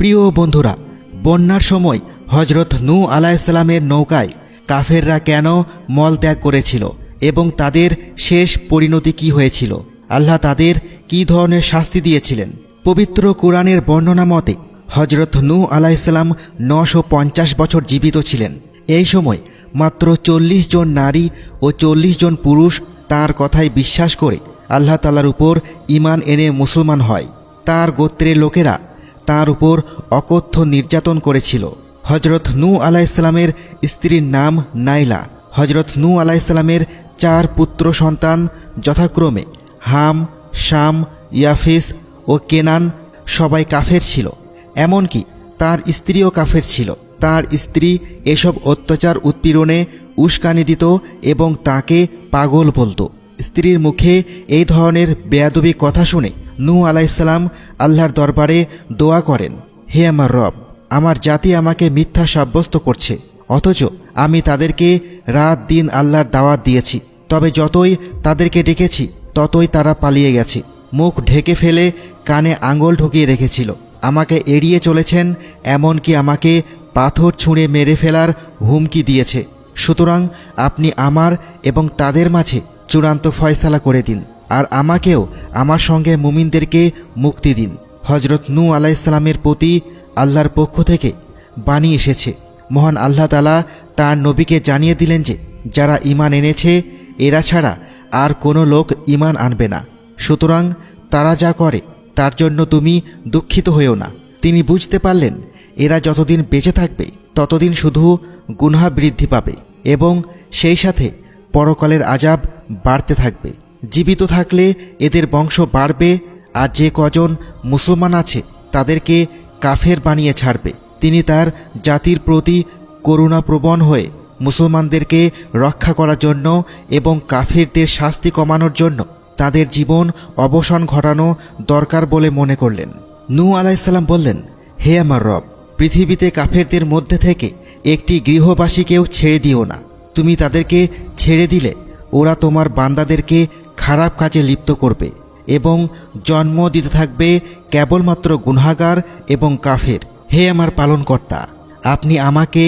প্রিয় বন্ধুরা, বন্যার সময় হজরত নূ আলাইসাল্লামের নৌকায় কাফেররা কেন মল ত্যাগ করেছিল এবং তাদের শেষ পরিণতি কি হয়েছিল? আল্লাহ তাদের কি ধরনের শাস্তি দিয়েছিলেন? পবিত্র কোরআনের বর্ণনা মতে হজরত নূ আলাইসাল্লাম নশো পঞ্চাশ বছর জীবিত ছিলেন। এই সময় মাত্র চল্লিশ জন নারী ও চল্লিশ জন পুরুষ তার কথায় বিশ্বাস করে আল্লাহ তালার উপর ইমান এনে মুসলমান হয়। তার গোত্রের লোকেরা তার উপর অকথ্য নির্যাতন করেছিল। হজরত নু আলাইসাল্লামের স্ত্রীর নাম নাইলা। হজরত নু আলাইসাল্লামের চার পুত্র সন্তান যথাক্রমে হাম, শাম, ইয়াফিস ও কেনান সবাই কাফের ছিল। এমনকি তার স্ত্রীও কাফের ছিল। তার স্ত্রী এসব অত্যাচার উৎপীড়নে উস্কানি দিত এবং তাকে পাগল বলতো। স্ত্রীর মুখে এই ধরনের বেয়াদবি কথা শুনে নূ আলাইসাল্লাম আল্লাহর দরবারে দোয়া করেন, হে আমার রব, আমার জাতি আমাকে মিথ্যা সাব্যস্ত করছে, অথচ আমি তাদেরকে রাত দিন আল্লাহর দাওয়াত দিয়েছি। তবে যতই তাদেরকে ডেকেছি, ততই তারা পালিয়ে গেছে। মুখ ঢেকে ফেলে কানে আঙুল ঢুকিয়ে রেখেছিল। আমাকে এড়িয়ে চলেছেন, এমনকি আমাকে পাথর ছুঁড়ে মেরে ফেলার হুমকি দিয়েছে। সুতরাং আপনি আমার এবং তাদের মাঝে চূড়ান্ত ফয়সালা করে দিন। আর আমাকেও আমার সঙ্গে মুমিনদেরকে মুক্তি দিন। হজরত নূ আলাইসালামের প্রতি আল্লাহর পক্ষ থেকে বাণী এসেছে। মহান আল্লাহ তালা তার নবীকে জানিয়ে দিলেন যে, যারা ইমান এনেছে, এরা ছাড়া আর কোনো লোক ইমান আনবে না। সুতরাং তারা যা করে, তার জন্য তুমি দুঃখিত হয়েও না। তিনি বুঝতে পারলেন, এরা যতদিন বেঁচে থাকবে, ততদিন শুধু গুনহা বৃদ্ধি পাবে এবং সেই সাথে পরকালের আজাব বাড়তে থাকবে। জীবিত থাকলে এদের বংশ বাড়বে আর যে কজন মুসলমান আছে তাদেরকে কাফের বানিয়ে ছাড়বে। তিনি তার জাতির প্রতি করুণাপ্রবণ হয়ে মুসলমানদেরকে রক্ষা করার জন্য এবং কাফেরদের শাস্তি কমানোর জন্য তাদের জীবন অবসান ঘটানো দরকার বলে মনে করলেন। নু আলাইসাল্লাম বললেন, হে আমার রব, পৃথিবীতে কাফেরদের মধ্যে থেকে একটি গৃহবাসীকেও ছেড়ে দিও না। তুমি তাদেরকে ছেড়ে দিলে ওরা তোমার বান্দাদেরকে খারাপ কাজে লিপ্ত করবে এবং জন্ম দিতে থাকবে কেবলমাত্র গুনাগার এবং কাফের। হে আমার পালনকর্তা, আপনি আমাকে,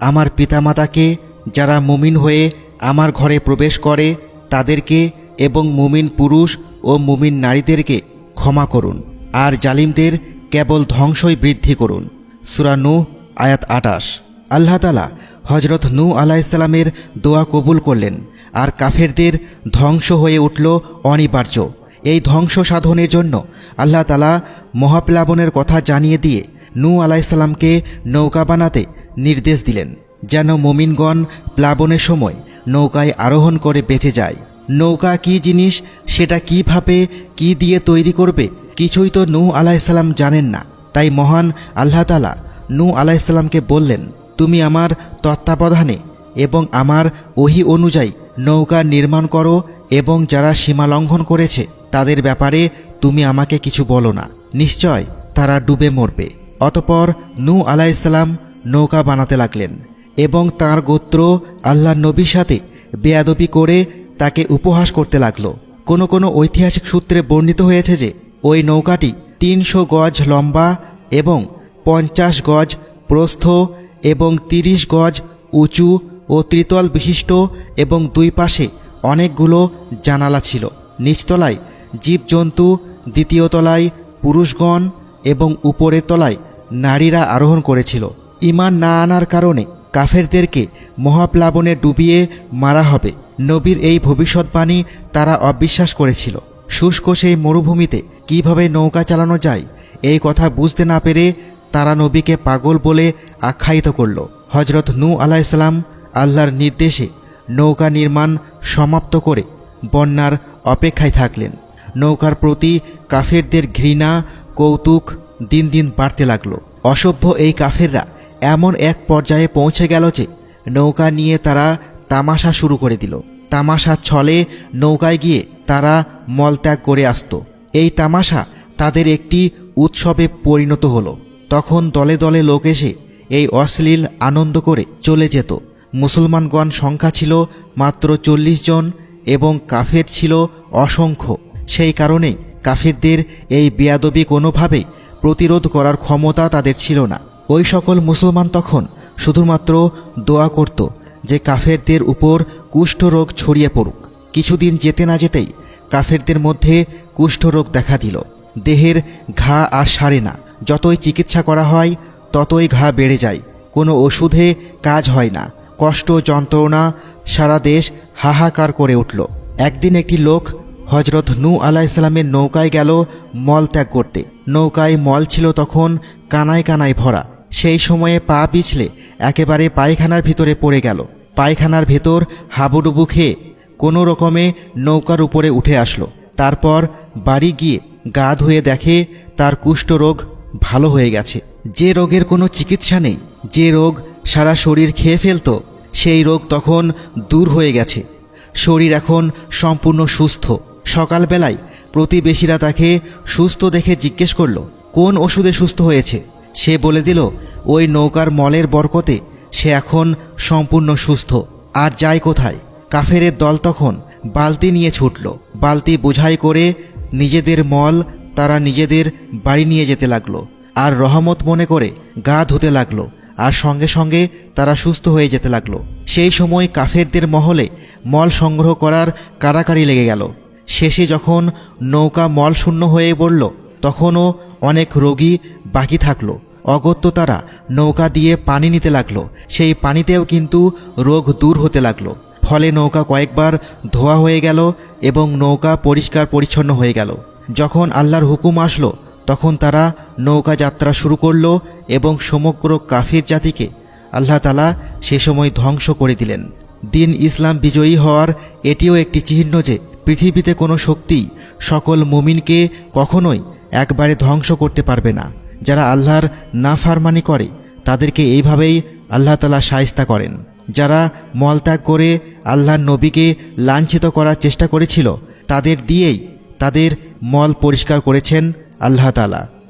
আমার পিতামাতাকে, যারা মুমিন হয়ে আমার ঘরে প্রবেশ করে, তাদেরকে এবং মুমিন পুরুষ ও মুমিন নারীদেরকে ক্ষমা করুন। আর জালিমদের কেবল ধ্বংসই বৃদ্ধি করুন। সুরানু আয়াত আটাশ। আল্লাহতালা হজরত নূ আলাইসাল্লামের দোয়া কবুল করলেন। আর কাফেরদের ধ্বংস হয়ে উঠল অনিবার্য। এই ধ্বংস সাধনের জন্য আল্লাহ তালা মহাপ্লাবনের কথা জানিয়ে দিয়ে নূ আলাইসাল্লামকে নৌকা বানাতে নির্দেশ দিলেন, যেন মোমিনগণ প্লাবনের সময় নৌকায় আরোহণ করে বেঁচে যায়। নৌকা কি জিনিস, সেটা কীভাবে, কি দিয়ে তৈরি করবে, কিছুই তো নূ আলাইসাল্লাম জানেন না। তাই মহান আল্লাহ তালা নূ আলাইসাল্লামকে বললেন, তুমি আমার তত্ত্বাবধানে এবং আমার ওহি অনুযায়ী নৌকা নির্মাণ করো এবং যারা সীমা লঙ্ঘন করেছে, তাদের ব্যাপারে তুমি আমাকে কিছু বলো না। নিশ্চয় তারা ডুবে মরবে। অতপর নূ আলাইসাল্লাম নৌকা বানাতে লাগলেন এবং তার গোত্র আল্লাহ নবীর সাথে বেয়াদবি করে তাকে উপহাস করতে লাগল। কোনো কোনো ঐতিহাসিক সূত্রে বর্ণিত হয়েছে যে, ওই নৌকাটি তিনশো গজ লম্বা এবং পঞ্চাশ গজ প্রস্থ এবং তিরিশ গজ উঁচু ও ত্রিতল বিশিষ্ট এবং দুই পাশে অনেকগুলো জানালা ছিল। নিচতলায় জীবজন্তু, দ্বিতীয় তলায় পুরুষগণ এবং উপরের তলায় নারীরা আরোহণ করেছিল। ইমান না আনার কারণে কাফেরদেরকে মহাপ্লাবনে ডুবিয়ে মারা হবে। নবীর এই ভবিষ্যৎবাণী তারা অবিশ্বাস করেছিল। শুষ্ক সেই মরুভূমিতে কীভাবে নৌকা চালানো যায়, এই কথা বুঝতে না পেরে তারা নবীকে পাগল বলে আখ্যায়িত করল। হজরত নূ আলাইসাল্লাম আল্লাহর নির্দেশে নৌকা নির্মাণ সমাপ্ত করে বন্যার অপেক্ষায় থাকলেন। নৌকার প্রতি কাফেরদের ঘৃণা, কৌতুক দিন দিন বাড়তে লাগল। অসভ্য এই কাফেররা এমন এক পর্যায়ে পৌঁছে গেল যে নৌকা নিয়ে তারা তামাশা শুরু করে দিল। তামাশা ছলে নৌকায় গিয়ে তারা মলত্যাগ করে আসতো। এই তামাশা তাদের একটি উৎসবে পরিণত হলো। তখন দলে দলে লোক এসে এই অশ্লীল আনন্দ করে চলে যেত। মুসলমানগণ সংখ্যা ছিল মাত্র চল্লিশ জন এবং কাফের ছিল অসংখ্য। সেই কারণে কাফেরদের এই বেয়াদবি কোনোভাবে প্রতিরোধ করার ক্ষমতা তাদের ছিল না। ওই সকল মুসলমান তখন শুধুমাত্র দোয়া করত যে কাফেরদের উপর কুষ্ঠরোগ ছড়িয়ে পড়ুক। কিছুদিন যেতে না যেতেই কাফেরদের মধ্যে কুষ্ঠরোগ দেখা দিল। দেহের ঘা আর সারে না। যতই চিকিৎসা করা হয়, ততই ঘা বেড়ে যায়। কোনো ওষুধে কাজ হয় না। কষ্ট, যন্ত্রণা সারা দেশ হাহাকার করে উঠল। একদিন একটি লোক হজরত নু আলাহ ইসলামের নৌকায় গেল মল ত্যাগ করতে। নৌকায় মল ছিল তখন কানায় কানায় ভরা। সেই সময়ে পা পিছলে একেবারে পায়খানার ভিতরে পড়ে গেল। পায়খানার ভেতর হাবুডুবু খেয়ে কোনো রকমে নৌকার উপরে উঠে আসলো। তারপর বাড়ি গিয়ে গা ধুয়ে দেখে তার কুষ্ঠরোগ ভালো হয়ে গেছে। যে রোগের কোনো চিকিৎসা নেই, যে রোগ সারা শরীর খেয়ে ফেলতো সেই রোগ তখন দূর হয়ে গেছে। শরীর এখন সম্পূর্ণ সুস্থ। সকালবেলায় প্রতিবেশীরা তাকে সুস্থ দেখে জিজ্ঞেস করল, কোন ওষুধে সুস্থ হয়েছে? সে বলে দিল, ওই নৌকার মলের বরকতে সে এখন সম্পূর্ণ সুস্থ। আর যায় কোথায়? কাফেরের দল তখন বালতি নিয়ে ছুটল। বালতি বোঝাই করে নিজেদের মল তারা নিজেদের বাড়ি নিয়ে যেতে লাগল। আর রহমত মনে করে গা ধুতে লাগল। আর সঙ্গে সঙ্গে তারা সুস্থ হয়ে যেতে লাগল। সেই সময় কাফেরদের মহলে মল সংগ্রহ করার কারাকারি লেগে গেল। শেষে যখন নৌকা মল শূন্য হয়ে পড়ল, তখনও অনেক রোগী বাকি থাকল। অগত্য তারা নৌকা দিয়ে পানি নিতে লাগল। সেই পানিতেও কিন্তু রোগ দূর হতে লাগল। ফলে নৌকা কয়েকবার ধোয়া হয়ে গেল এবং নৌকা পরিষ্কার পরিচ্ছন্ন হয়ে গেল। যখন আল্লাহর হুকুম আসলো তখন তারা নৌকা যাত্রা শুরু করল এবং সমগ্র কাফির জাতিকে আল্লাহ তালা সে সময় ধ্বংস করে দিলেন। দিন ইসলাম বিজয়ী হওয়ার এটিও একটি চিহ্ন যে পৃথিবীতে কোনো শক্তি সকল মুমিনকে কখনোই একবারে ধ্বংস করতে পারবে না। যারা আল্লাহর নাফারমানি করে, তাদেরকে এইভাবেই আল্লাহ তালা সায়স্তা করেন। যারা মলত্যাগ করে আল্লাহর নবীকে লাঞ্ছিত করার চেষ্টা করেছিল, তাদের দিয়েই তাদের মল পরিষ্কার করেছেন আল্লাহ তালা